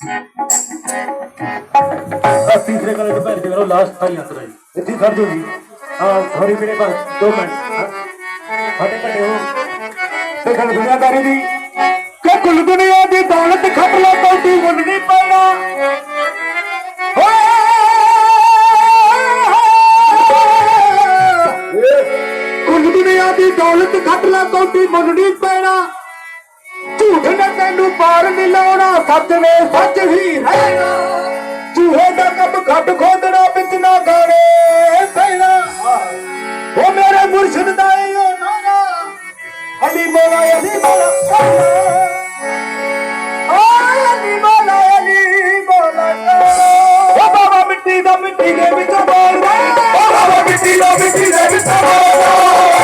ਆ ਤੀਸਰੇ ਕਾਲੇ ਤੋਂ ਭੈਣ ਜੀ ਮੇਰਾ ਲਾਸਟ ਥਾਈ ਅੰਤਰਾ ਜੀ ਇੱਥੇ ਖੜ ਜਾਓ ਜੀ ਹਾਂ ਥੋੜੀ ਮੇਰੇ ਪਰ 2 ਮਿੰਟ। ਫਟੇ ਫਟੇ ਹੋ ਤੇ ਗੱਲ ਦੁਨੀਆਦਾਰੀ ਦੀ। ਕਿ ਕੁੱਲ ਦੁਨੀਆ ਦੀ ਦੌਲਤ ਖੱਟ ਲਾ ਕੌਡੀ ਮੁੱਲ ਪੈਣਾ ਕੁੱਲ ਦੁਨੀਆ ਦੀ ਦੌਲਤ ਖੱਟ ਲਾ ਕੌਡੀ ਮੁੱਲ ਨਹੀਂ ਪੈਣਾ ਝੂਠ ਨੇ ਤੈਨੂੰ ਪਾਰ ਨਹੀਂ ਲਾਉਣਾ, ਸੱਚ ਨੇ ਸੱਚ ਹੀ ਰਹਿਣਾ। ਝੂਹੇ ਦਾ ਕੰਮ ਖੱਟ ਖੋਦਣਾ, ਵਿੱਚ ਨਾ ਗਾਣੇ ਪੈਣਾ। ਉਹ ਮੇਰੇ ਮੁਰਸ਼ਿਦ ਦਾ ਏ ਉਹ ਨਾਰਾ, ਅਲੀ ਮੌਲਾ ਅਲੀ ਮੌਲਾ। ਆਏ ਅਲੀ ਮੌਲਾ ਅਲੀ ਮੌਲਾ ਉਹ ਬਾਬਾ ਮਿੱਟੀ ਦਾ ਮਿੱਟੀ ਦੇ ਵਿੱਚ ਬੋਲਦਾ। ਉਹ ਬਾਬਾ ਮਿੱਟੀ ਦਾ ਮਿੱਟੀ ਦੇ ਵਿੱਚ ਬੋਲਦਾ।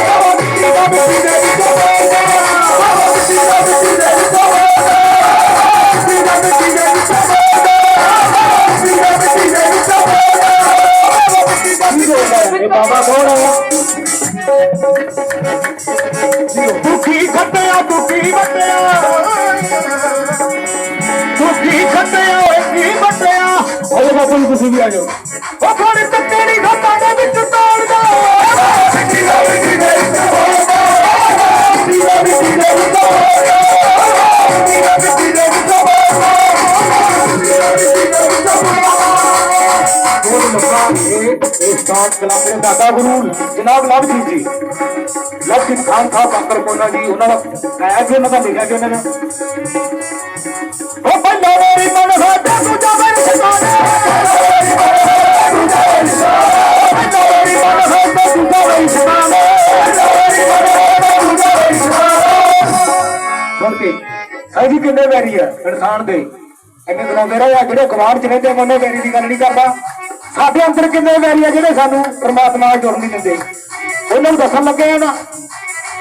ਖੱਟਿਆ ਦੁਖੀ ਵੱਟਿਆ ਦੁਖੀ ਖੱਟਿਆ ਓਏ ਕੀ ਵੱਟਿਆ ਓਏ ਬਾਪੂ ਜੀ ਤੁਸੀਂ ਵੀ ਆ ਜਾਓ। ਇਹ ਇਹ ਦੇ ਦਾਦਾ ਗੁਰੂ ਜਨਾਬ ਲਵਜੀਤ ਜੀ। ਲਵਜੀਤ ਖਾਨ ਸਾਹਿਬ ਬਾਕਰ ਕੋਨਾ ਜੀ, ਉਹਨਾਂ ਦਾ ਗਾਇਆ ਜੀ ਉਹਨਾਂ ਦਾ ਲਿਖਿਆ ਜੀ ਉਹਨਾਂ ਨੇ। ਉਹ ਬੰਦਾ ਮੇਰੀ ਮਨ ਸਾਡਾ ਦੂਜਾ ਮੇਰੀ ਮਨ ਸਾਡਾ ਦੂਜਾ ਕਿੰਨੇ ਵੈਰੀ ਆ, ਇਨਸਾਨ ਦੇ। ਇੰਨੇ ਗਲਾਉਂਦੇ ਰਹੇ ਆ, ਜਿਹੜੇ ਗਵਾਂਢ ਚ ਰਹਿੰਦੇ ਮੋਨੇ ਵੈਰੀ ਦੀ ਗੱਲ ਨਹੀਂ ਕਰਦਾ। ਸਾਡੇ ਅੰਦਰ ਕਿੰਨੇ ਵੈਰੀ ਆ ਜਿਹੜੇ ਸਾਨੂੰ ਪਰਮਾਤਮਾ ਨਾਲ ਜੁੜਨ ਨਹੀਂ ਦਿੰਦੇ ਉਹਨਾਂ ਨੂੰ ਦੱਸਣ ਲੱਗੇ ਆ ਨਾ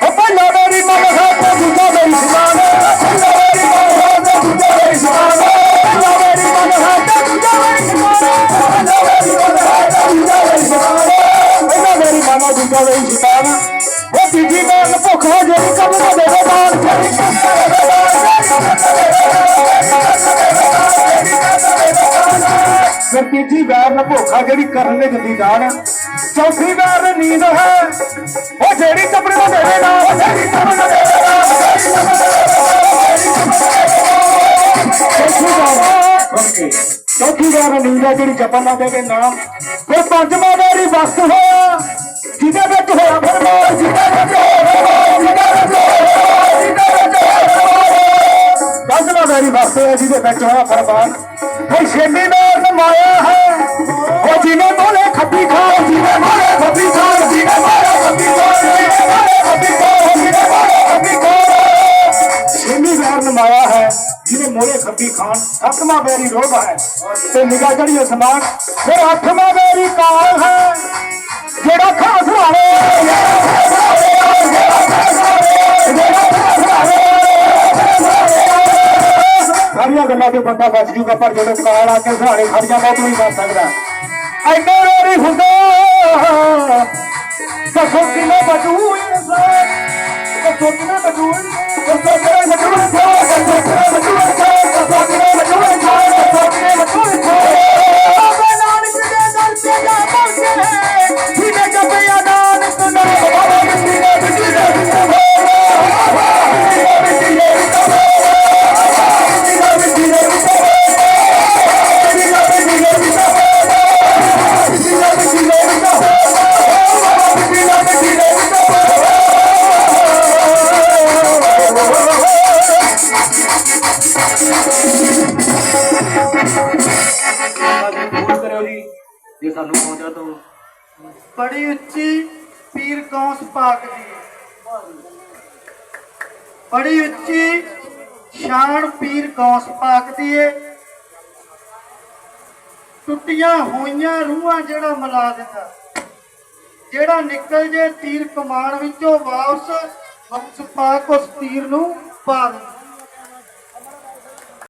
ਉਹ ਪਹਿਲਾ ਮੇਰੀ ਮਨ ਸਾਡਾ ਦੂਜਾ ਮੇਰੀ ਸਿਕਾਨੇ ਪਹਿਲਾ ਮੇਰੀ ਮਨ ਸਾਡਾ ਦੂਜਾ ਮੇਰੀ ਸਿਕਾਨੇ ਪਹਿਲਾ ਮੇਰੀ ਮਨ ਸਾਡਾ ਦੂਜਾ ਮੇਰੀ ਸਿਕਾਨੇ ਪਹਿਲਾ ਮੇਰੀ ਮਨ ਸਾਡਾ ਦੂਜਾ ਮੇਰੀ ਸਿਕਾਨੇ ਪਹਿਲਾ ਮੇਰੀ ਮਨ ਦੂਜਾ ਮੇਰੀ ਸਿਕਾਨੇ ਉਹ ਤੀਜੀ ਵਾਰ ਭੁੱਖ ਹੋ ਜਿਹੜੀ ਕੰਮ ਨਾ ਦੇਵੇ ਦਾਨ ਫਿਰ ਤੀਜੀ ਵਾਰ ਨਾ ਭੁੱਖਾ ਜਿਹੜੀ ਕਰਨ ਨੇ ਦਿੰਦੀ ਦਾਨ ਚੌਥੀ ਵਾਰ ਨੀਂਦ ਹੈ। ਉਹ ਜਿਹੜੀ ਕੱਪੜੇ ਨੂੰ ਦੇਵੇ ਨਾ, ਉਹ ਜਿਹੜੀ ਕੱਪੜੇ ਨੂੰ ਦੇਵੇ ਨਾ। ਚੌਥੀ ਵਾਰ ਨੀਂਦ ਹੈ ਜਿਹੜੀ ਚੱਪਲ ਨਾ ਦੇਵੇ ਨਾ ਫਿਰ ਪੰਜਵਾਂ ਵੈਰੀ ਵਕਤ ਹੋਇਆ ਜਿਹਦੇ ਵਿੱਚ ਹੋਇਆ ਫਿਰ ਜਿਹਦੇ ਵਿੱਚ ਹੋਇਆ ਦਸਵਾਂ ਵਾਰੀ ਵਕਤ ਜਿਹਦੇ ਵਿੱਚ ਹੋਇਆ ਫਰਮਾਨ ਫਿਰ ਛੇਵੀਂ ਵਾਰ ਨਮਾਇਆ ਹੈ। ਉਹ ਜਿਹਨੇ ਬੋਲੇ ਖੱਪੀ ਖਾ ਜਿਹਨੇ ਬੋਲੇ ਖੱਪੀ ਖਾ ਜਿਹਨੇ ਬੋਲੇ ਖੱਪੀ ਖਾ ਜਿਹਨੇ ਬੋਲੇ ਖੱਪੀ ਖਾ ਜਿਹਨੇ ਬੋਲੇ ਖੱਪੀ ਖਾ ਛੇਵੀਂ ਵਾਰ ਨਮਾਇਆ ਹੈ, ਜਿਹਨੇ ਮੋਲੇ ਖੱਪੀ ਖਾਨ ਅੱਠਵਾਂ ਵਾਰੀ ਰੋਗ ਹੈ। ਤੇ ਨਿਗਾ ਜਿਹੜੀ ਅਸਮਾਨ ਫਿਰ ਅੱਠਵਾਂ ਵਾਰੀ ਕਾਲ ਹੈ। ਜਿਹੜਾ ਖਾਸ ਹਾਰੇ ਸਾਰੀਆਂ ਗੱਲਾਂ ਤੇ ਬੰਦਾ ਬਚ ਜੂਗਾ, ਪਰ ਜਦੋਂ ਕਾਲ ਆ ਕੇ ਸਹਾਰੇ ਖੜ ਜਾਂਦਾ, ਤੂੰ ਨਹੀਂ ਬਚ ਸਕਦਾ। ਐਨੇ ਰੋਰੀ ਹੁੰਦਾ, ਦੱਸੋ ਕਿਵੇਂ ਬਚੂ ਇਨਸਾਨ ਦੱਸੋ ਕਿਵੇਂ ਬਚੂ ਇਨਸਾਨ ਜੇ ਸਾਨੂੰ ਪਹੁੰਚਾ ਤਾਂ ਬੜੀ ਉੱਚੀ ਪੀਰ ਕੌਂਸ ਪਾਕ ਦੀ। ਬੜੀ ਉੱਚੀ ਸ਼ਾਨ ਪੀਰ ਕੌਂਸ ਪਾਕ ਦੀ ਏ। ਟੁੱਟੀਆਂ ਹੋਈਆਂ ਰੂਹਾਂ ਜਿਹੜਾ ਮਿਲਾ ਦਿੰਦਾ। ਜਿਹੜਾ ਨਿਕਲ ਜੇ ਤੀਰ ਕਮਾਨ ਵਿੱਚੋਂ ਵਾਪਸ ਬਖਸ਼ ਪਾਕ ਉਸ ਤੀਰ ਨੂੰ ਪਾ ਦਿੰਦਾ।